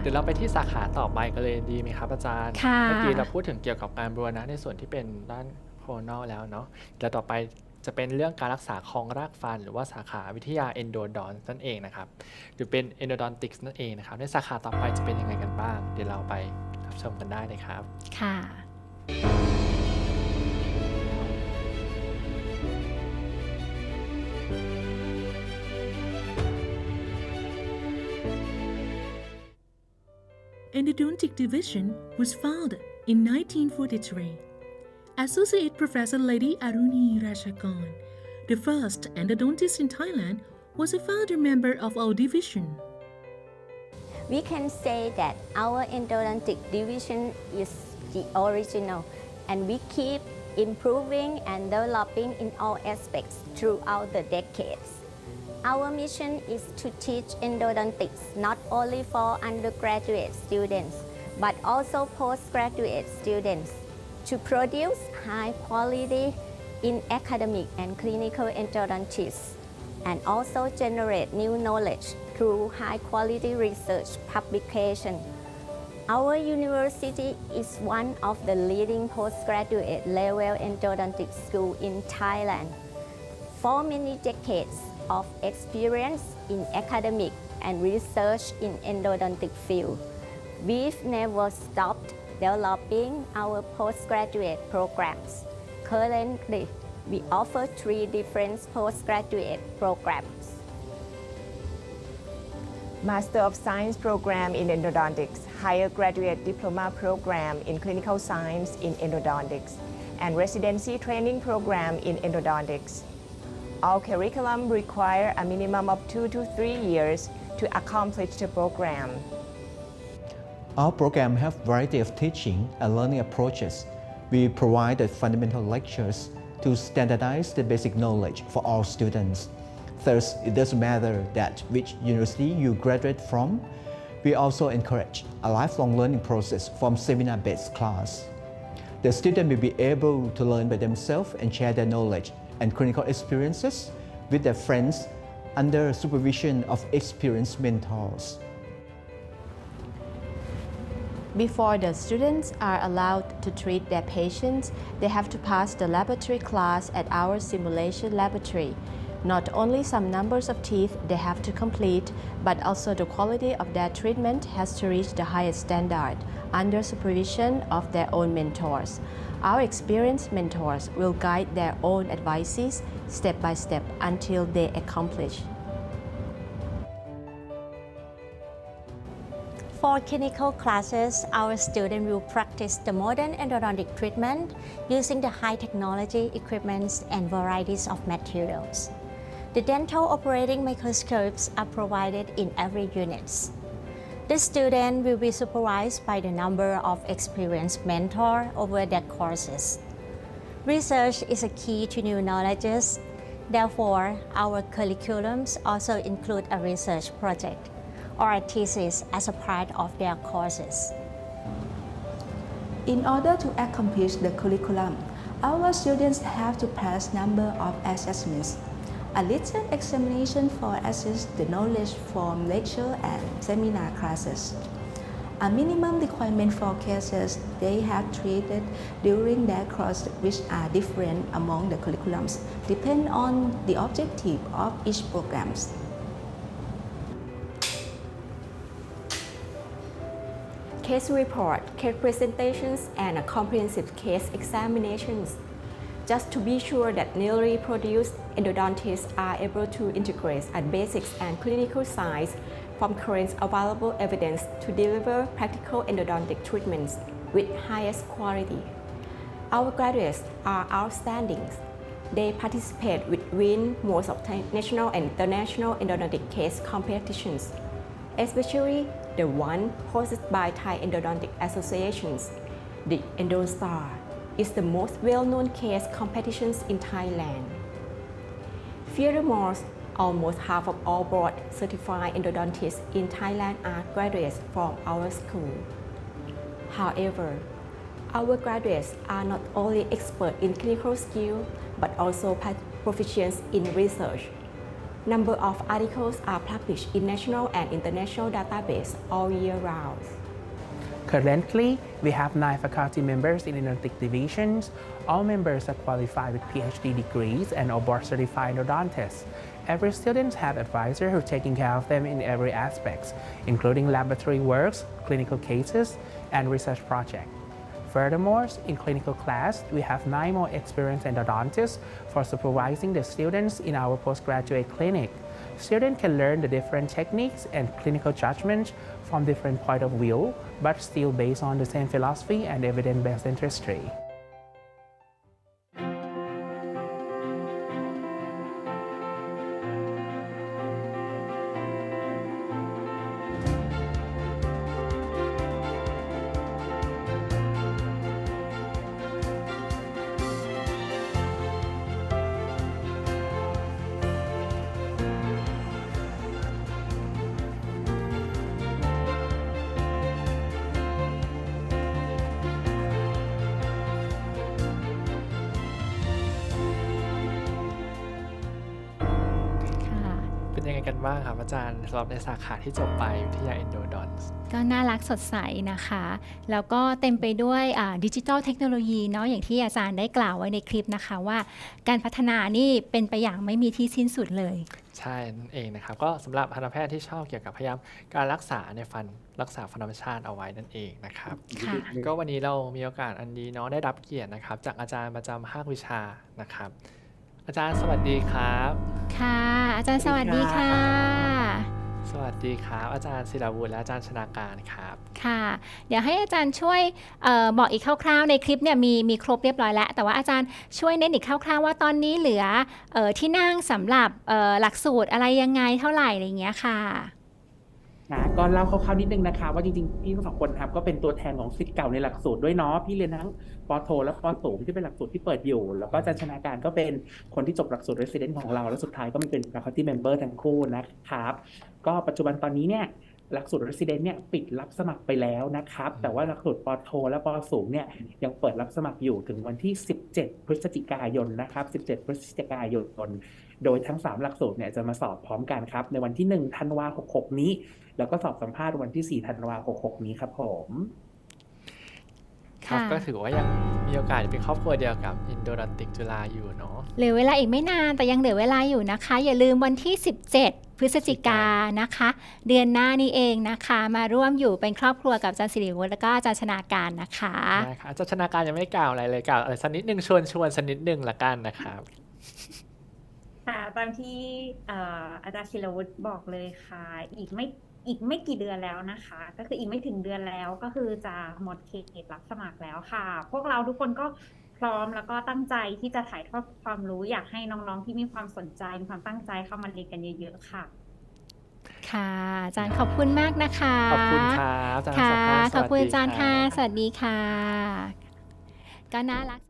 เดี๋ยวเราไปที่สาขาต่อไปกันเลยดีไหมครับอาจารย์ ค่ะ เมื่อกี้เราพูดถึงเกี่ยวกับการบูรณะในส่วนที่เป็นด้านโครนอลแล้วเนาะเดี๋ยวต่อไปจะเป็นเรื่องการรักษาคองรากฟัน หรือว่าสาขาวิทยาเอนโดดอนนั่นเองนะครับ หรือเป็นเอนโดดอนติกส์นั่นเองนะครับ ในสาขาต่อไปจะเป็นยังไงกันบ้าง เดี๋ยวเราไปรับชมกันได้เลยครับ ค่ะ The endodontic Division was founded in 1943. Associate Professor Lady Aruni Rashakon, the first endodontist in Thailand, was a founder member of our division. We can say that our endodontic division is the original and we keep improving and developing in all aspects throughout the decades. Our mission is to teach endodontics not only for undergraduate students but also postgraduate students to produce high quality in academic and clinical endodontists and also generate new knowledge through high quality research publication. Our university is one of the leading postgraduate level endodontic school in Thailand. For many decades of experience in academic and research in endodontic field, we've never stopped developing our postgraduate programs. Currently, we offer three different postgraduate programs. Master of Science program in Endodontics, Higher Graduate Diploma program in Clinical Science in Endodontics, and Residency Training program in Endodontics. All curriculum require a minimum of two to three years to accomplish the program. Our program have variety of teaching and learning approaches. We provide the fundamental lectures to standardize the basic knowledge for all students. Thus, it doesn't matter that which university you graduate from. We also encourage a lifelong learning process from seminar-based class. The student will be able to learn by themselves and share their knowledge and clinical experiences with their friends under supervision of experienced mentors. Before the students are allowed to treat their patients, they have to pass the laboratory class at our simulation laboratory. Not only some numbers of teeth they have to complete, but also the quality of their treatment has to reach the highest standard under supervision of their own mentors. Our experienced mentors will guide their own advices step by step until they accomplish. For clinical classes, our students will practice the modern endodontic treatment using the high technology equipments and varieties of materials. The dental operating microscopes are provided in every unit. The student will be supervised by the number of experienced mentors over their courses. Research is a key to new knowledges. Therefore, our curriculums also include a research project or a thesis as a part of their courses. In order to accomplish the curriculum, our students have to pass number of assessments. A written examination for assess the knowledge from lecture and seminar classes. A minimum requirement for cases they have treated during their course which are different among the curriculums depend on the objective of each programs. Case report, case presentations, and a comprehensive case examinations. Just to be sure that newly produced endodontists are able to integrate at basics and clinical science from current available evidence to deliver practical endodontic treatments with highest quality. Our graduates are outstanding. They participate with win most of national and international endodontic case competitions, especially the one hosted by Thai Endodontic Associations. The EndoStar is the most well-known case competitions in Thailand. Furthermore, almost half of all board certified endodontists in Thailand are graduates from our school. However, our graduates are not only expert in clinical skill but also proficient in research. Number of articles are published in national and international database all year round. Currently, we have nine faculty members in endodontic divisions. All members are qualified with PhD degrees and are board certified endodontists. Every student has advisor who are taking care of them in every aspect, including laboratory works, clinical cases, and research projects. Furthermore, in clinical class, we have nine more experienced endodontists for supervising the students in our postgraduate clinic. Students can learn the different techniques and clinical judgments from different point of view, but still based on the same philosophy and evidence-based dentistry. กันบ้างครับอาจารย์สำหรับในสาขาที่จบไปวิทยา endodonts ก็น่ารักสดใสนะคะ แล้วก็เต็มไปด้วยดิจิทัลเทคโนโลยีเนาะอย่างที่อาจารย์ได้กล่าวไว้ในคลิปนะคะว่า การพัฒนานี่เป็นไปอย่างไม่มีที่สิ้นสุดเลย ใช่นั่นเองนะครับ ก็สำหรับทันตแพทย์ที่ชอบเกี่ยวกับพยายามการรักษาในฟันรักษาฟันธรรมชาติเอาไว้นั่นเองนะครับค่ะก็วันนี้เรามีโอกาสอันดีเนาะได้รับเกียรตินะครับ จากอาจารย์ประจำภาควิชานะครับ อาจารย์สวัสดีครับ ค่ะ อาจารย์สวัสดีค่ะ สวัสดีครับ อาจารย์ศิลาวุฒิและอาจารย์ชนาการครับ ค่ะ เดี๋ยวให้อาจารย์ช่วยเออบอกอีกคร่าวๆ ในคลิปเนี่ยมีมีครบเรียบร้อยแล้ว แต่ว่าอาจารย์ช่วยเน้นอีกคร่าวๆ ว่าตอนนี้เหลือเออที่นั่งสำหรับเออหลักสูตรอะไรยังไงเท่าไหร่อะไรอย่างเงี้ยค่ะ นะก็เล่าคร่าวๆนิดนึงนะคะ ว่าจริงๆ พี่ทั้งสองคนครับก็เป็นตัวแทนของสิทธิ์เก่าในหลักสูตรด้วยเนาะพี่เรียนทั้งปโท และปอสูงที่เป็นหลักสูตรที่เปิดอยู่ แล้วก็อาจารย์ชนาการก็เป็นคนที่จบหลักสูตรเรสซิเดนต์ของเรา แล้วสุดท้ายก็มาเป็น faculty member ทั้งคู่นะครับ ก็ปัจจุบันตอนนี้เนี่ย หลักสูตร Resident เนี่ยปิดรับสมัครไปแล้วนะครับ แต่ว่าหลักสูตรปอโท และปอสูงเนี่ยยังเปิดรับสมัครอยู่ถึงวันที่ 17 พฤศจิกายนนะครับ 17 พฤศจิกายน โดยทั้ง 3 หลักสูตรเนี่ยจะมาสอบพร้อมกันครับ ในวันที่1ธันวาคม66 นี้ แล้วก็สอบสัมภาษณ์วันที่ 4 ธันวาคม66 นี้ครับผม ครับค่ะ ก็ถือว่ายังมีโอกาสเป็นครอบครัวเดียวกับ endodontic จุฬาอยู่เนาะ เหลือเวลาอีกไม่นานแต่ยังเหลือเวลาอยู่นะคะ อย่าลืมวันที่ 17 พฤศจิกายนนะคะ เดือนหน้านี้เองนะคะ มาร่วมอยู่เป็นครอบครัวกับอาจารย์สิริวุฒิแล้วก็อาจารย์ชนาการนะคะ ได้ครับอาจารย์ชนาการยังไม่ได้กล่าวอะไรเลยกล่าวอะไรสักนิดนึงชวนชวนสักนิดนึงละกันนะครับ ค่ะตามที่เอ่ออาจารย์ศิลวุฒิบอกเลยค่ะ อีกไม่ อีกไม่กี่เดือนแล้วนะคะ ก็คืออีกไม่ถึงเดือนแล้วก็คือจะหมดเขตรับสมัครแล้วค่ะ พวกเราทุกคนก็พร้อมแล้วก็ตั้งใจที่จะถ่ายทอดความรู้อยากให้น้องๆที่มีความสนใจมีความตั้งใจเข้ามาเรียนกันเยอะๆค่ะ ค่ะอาจารย์ขอบคุณมากนะคะ ขอบคุณครับอาจารย์ค่ะสัมภาษณ์ขอบคุณสวัสดีอาจารย์รัค่ะบสวัสดีค่ะ ก็น่ารัก